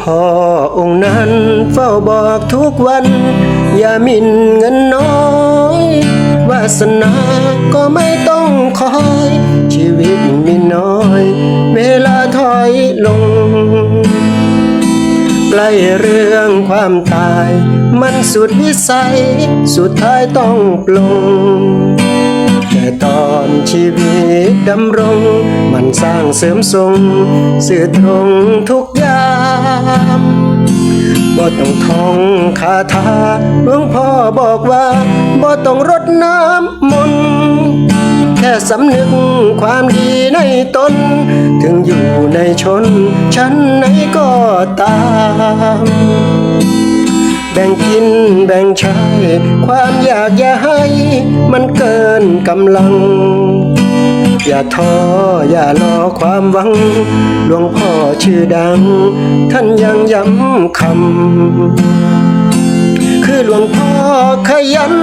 พ่อองค์นั้น เฝ้าบอกทุกวัน อย่ามินเงินน้อยวาสนาก็ไม่ต้องคอย ชีวิตมีน้อย เวลาถอยลงใกล้เรื่องความตาย มันสุดวิสัย สุดท้ายต้องปลงแต่ตอนชีวิตดำรง มันสร้างเสริมทรงสื่อตรงทุกอย่าง มบ่ต้องท่องคาถาหลวงพ่อบอกว่าบ่ต้องรดน้ำมนต์แค่สำนึกความดีในตน ถึงอยู่ในชนชั้นไหนก็ตามแบ่งกินแบ่งใช้ ความอยากอย่าให้ มันเกินกำลัง อย่าท้ออย่ารอความหวัง หลวงพ่อชื่อดัง ท่านยังย้ำคำ คือหลวงพ่อขยัน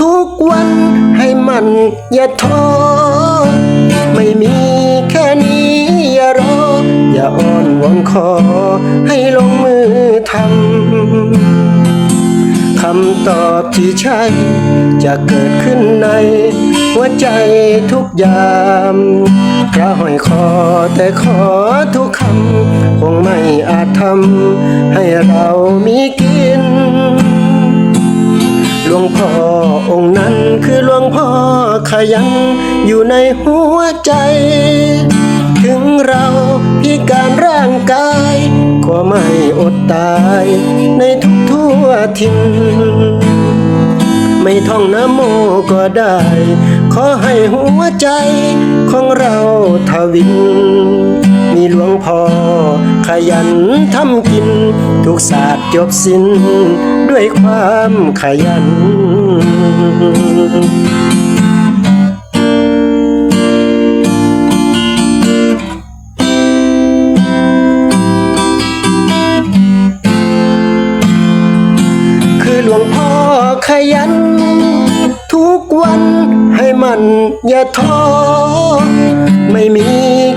ทุกวันให้มัน อย่าท้อ ไม่มีแค่นี้ อย่ารอ อย่าอ้อนวอนขอ ให้ลงมือทำคำตอบที่ใช่จะเกิดขึ้นใน หัวใจทุกยามพระห้อยคอแต่ขอทุกคำ คงไม่อาจทำให้เรามีกิน หลวงพ่อองค์นั้นคือหลวงพ่อขยันอยู่ในหัวใจ ถึงเราพิการร่างกาย ก็ไม่อดตายในทุกทั่วทินไม่ท่องนะโมก็ได้ ขอให้หัวใจของเราทวิน มีหลวงพ่อขยันทำกิน ทุกศาสตร์จบสิ้น ด้วยความขยันคือหลวงพ่อขยัน ทุกวัน ให้มันอย่าท้อไม่มี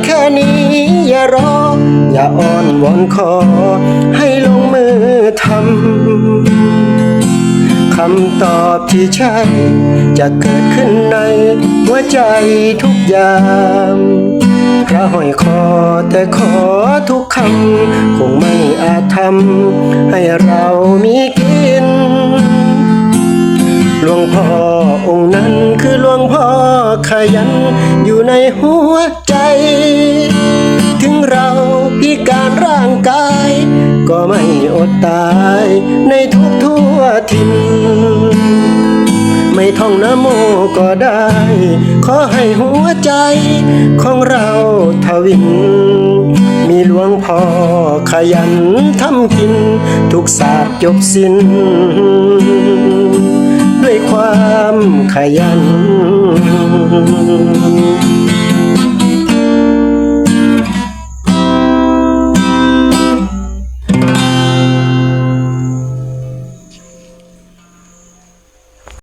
แค่นี้อย่ารอ อย่าอ้อนวอนขอ ให้ลงมือทำคำตอบที่ใช่ จะเกิดขึ้นในหัวใจทุกยามพระห้อยคอแต่ขอทุกคำ คงไม่อาจทำ วงพ่อขยันอยู่ในหัวใจ ถึงเราพิการร่างกาย ก็ไม่อดตายในทุกทั่วทินไม่ท่องนะโมก็ได้ ขอให้หัวใจของเราทวิน มีหลวงพ่อขยันทำกิน ทุกศาสตร์จบสิ้น ด้วยความขยัน